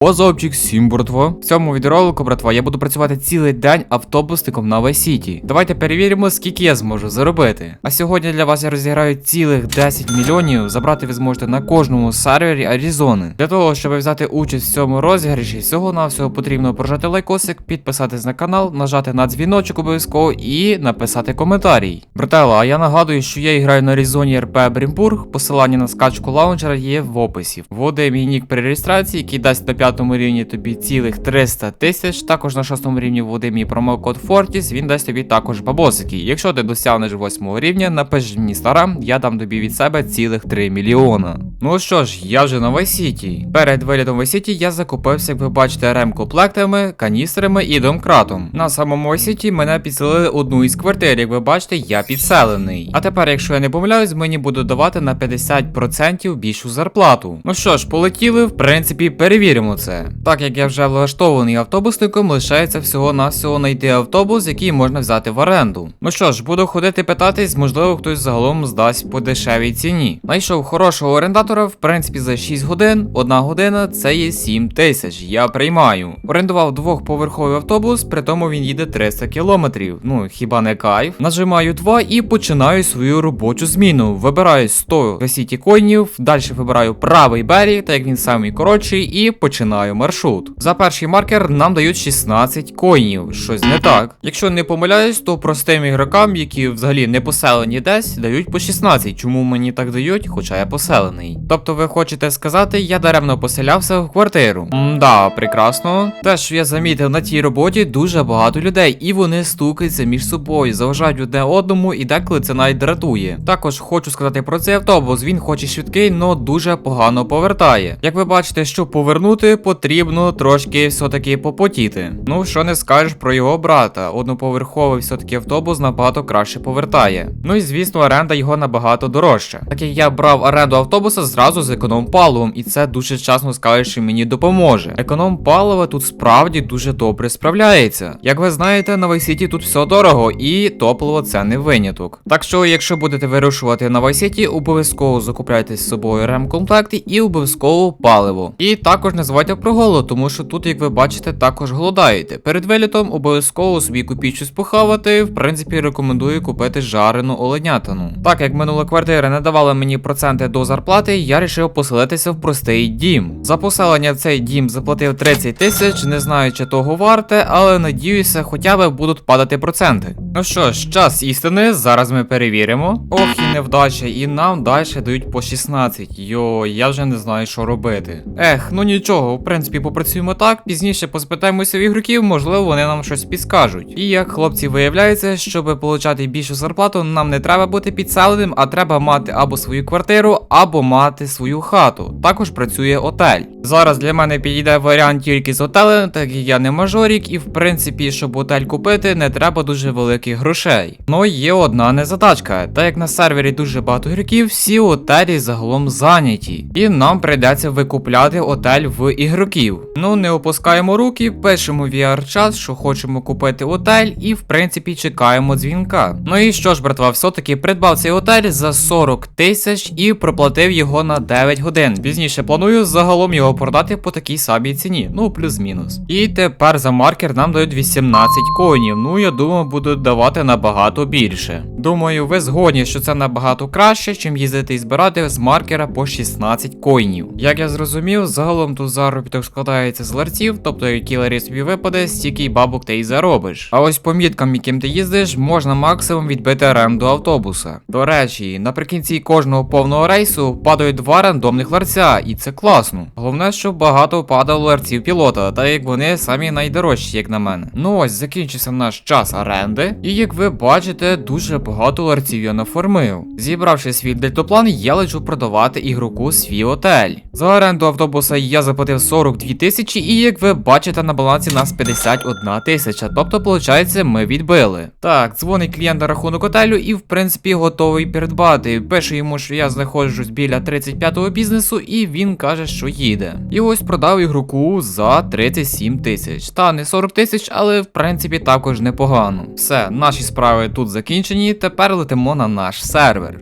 Озовчик, всім братва. В цьому відеоролику, братва, я буду працювати цілий день автобусником на Вайсіті. Давайте перевіримо, скільки я зможу заробити. А сьогодні для вас я розіграю цілих 10 мільйонів. Забрати ви зможете на кожному сервері Аризони. Для того, щоб взяти участь в цьому розіграші, всього навсього потрібно прожати лайкосик, підписатись на канал, нажати на дзвіночок обов'язково і написати коментарій. Братела, а я нагадую, що я граю на Аризоні РП Брімбург. Посилання на скачку лаунчера є в описі. Вводи мій нік при реєстрації, який дасть на п'ятому рівні тобі цілих 300 тисяч. Також на шостому рівні вводи мій промокод Fortis, він дасть тобі також бабосики. Якщо ти досягнеш восьмого рівня, напиши мені стара, я дам тобі від себе цілих 3 мільйона. Ну що ж, я вже на Вайсіті. Перед вилітом Вайсіті я закупився, як ви бачите, ремкомплектами, каністрами і домкратом. На самому Вайсіті мене підселили одну із квартир, як ви бачите, я підселений. А тепер, якщо я не помиляюсь, мені будуть давати на 50% більшу зарплату. Ну що ж, полетіли, в принципі, перевіримо це. Так як я вже влаштований автобусником, лишається всього навсього знайти автобус, який можна взяти в оренду. Ну що ж, буду ходити питатись, можливо, хтось загалом здасть по дешевій ціні. Знайшов хорошого орендатора, в принципі, за 6 годин, одна година це є 7 тисяч. Я приймаю. Орендував двохповерховий автобус, при тому він їде 300 кілометрів. Ну хіба не кайф? Нажимаю 2 і починаю свою робочу зміну. Вибираю 100 весіті коїнів, далі вибираю правий берег, так як він самий коротший, і починаю маршрут. За перший маркер нам дають 16 коїнів. Щось не так. Якщо не помиляюсь, то простим ігрокам, які взагалі не поселені десь, дають по 16. Чому мені так дають, хоча я поселений? Тобто ви хочете сказати, я даремно поселявся в квартиру? Мда, прекрасно. Те, що я замітив на тій роботі, дуже багато людей, і вони стукаються між собою, заважають одне одному, і деколи це навіть дратує. Також хочу сказати про цей автобус. Він хоч і швидкий, но дуже погано повертає. Як ви бачите, щоб повернути, потрібно трошки все-таки попотіти. Ну, що не скажеш про його брата. Одноповерховий все-таки автобус набагато краще повертає. Ну і звісно, оренда його набагато дорожча. Так як я брав оренду автобуса зразу з економ паливом, і це дуже часно скажеш, що мені допоможе. Економ палива тут справді дуже добре справляється. Як ви знаєте, на Вайсіті тут все дорого, і топливо це не виняток. Так що, якщо будете вирушувати на Вайсіті, обов'язково закупляйте з собою ремкомплекти і обов'язково паливо. І також не забувайте про голод, тому що тут, як ви бачите, також голодаєте. Перед вилітом обов'язково собі купіть щось похавати. В принципі, рекомендую купити жарену оленятину. Так як минула квартира не давала мені проценти до зарплати, я вирішив поселитися в простий дім. За поселення в цей дім заплатив 30 тисяч, не знаю, чи того варте, але надіюся, хоча б будуть падати проценти. Ну що ж, час істини, зараз ми перевіримо. Ох, і невдача, і нам далі дають по 16. Йо, я вже не знаю, що робити. Ех, ну нічого, в принципі, попрацюємо так, пізніше поспитаємося в ігроків, можливо, вони нам щось підскажуть. І як хлопці виявляється, щоб отримати більшу зарплату, нам не треба бути підселеним, а треба мати або свою квартиру, або мати свою хату. Також працює отель. Зараз для мене підійде варіант тільки з отелем, так як я не мажорік, і в принципі, щоб отель купити, не треба дуже великих грошей. Ну є одна незадачка, так як на сервері дуже багато ігроків, всі отелі загалом зайняті. І нам прийдеться викупляти отель в ігроків. Ну не опускаємо руки, пишемо VR-чат, що хочемо купити отель, і в принципі чекаємо дзвінка. Ну і що ж, братва, все-таки придбав цей отель за 40 тисяч і проплатив його на 9 годин. Пізніше планую загалом його продати по такій самій ціні, ну плюс-мінус. І тепер за маркер нам дають 18 коїнів. Ну я думаю, будуть давати набагато більше. Думаю, ви згодні, що це набагато краще, чим їздити і збирати з маркера по 16 коїнів. Як я зрозумів, загалом тут заробіток складається з ларців, тобто які ларі собі випаде, стільки бабок ти й заробиш. А ось по міткам, яким ти їздиш, можна максимум відбити оренду автобуса. До речі, наприкінці кожного повного рейсу падають два рандомних ларця, і це класно. Головне, щоб багато падало ларців пілота, так як вони самі найдорожчі, як на мене. Ну ось закінчився наш час оренди, і як ви бачите, дуже багато ларців я наформив. Зібравши свій дельтоплан, я лечу продавати ігроку свій отель. За оренду автобуса я заплатив 42 тисячі, і як ви бачите, на балансі нас 51 тисяча. Тобто, виходить, ми відбили. Так, дзвонить клієнт на рахунок отелю і, в принципі, готовий придбати. Пишу йому, що я знаходжусь біля 35-го бізнесу, і він каже, що їде. І ось продав ігроку за 37 тисяч. Та не 40 тисяч, але в принципі також непогано. Все, наші справи тут закінчені. Тепер летимо на наш сервер.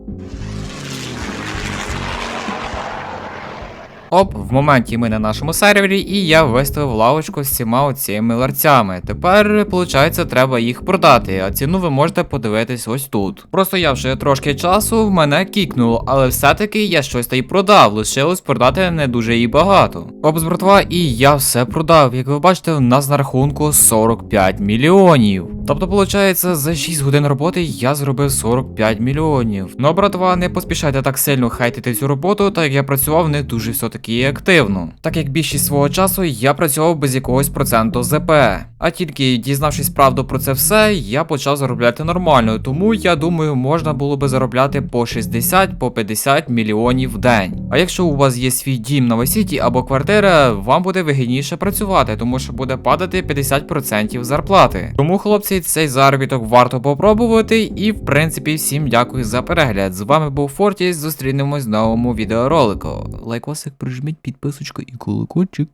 Оп, в моменті ми на нашому сервері, і я виставив лавочку з всіма оціми ларцями. Тепер, виходить, треба їх продати, а ціну ви можете подивитись ось тут. Просто я трошки часу в мене кікнуло, але все-таки я щось та й продав, лишилось продати не дуже і багато. Оп, з братва, і я все продав. Як ви бачите, у нас на рахунку 45 мільйонів. Тобто, виходить, за 6 годин роботи я зробив 45 мільйонів. Ну, братва, не поспішайте так сильно хейтити цю роботу, так як я працював не дуже все-таки і активно. Так як більшість свого часу я працював без якогось проценту ЗП. А тільки дізнавшись правду про це все, я почав заробляти нормально. Тому я думаю, можна було би заробляти по 60 по 50 мільйонів в день. А якщо у вас є свій дім на Вайсіті або квартира, вам буде вигідніше працювати, тому що буде падати 50% зарплати. Тому, хлопці, цей заробіток варто попробувати. І в принципі, всім дякую за перегляд. З вами був Фортіс. Зустрінемось в новому відеоролику. Лайкосик, прижміть підписочку і колокольчик.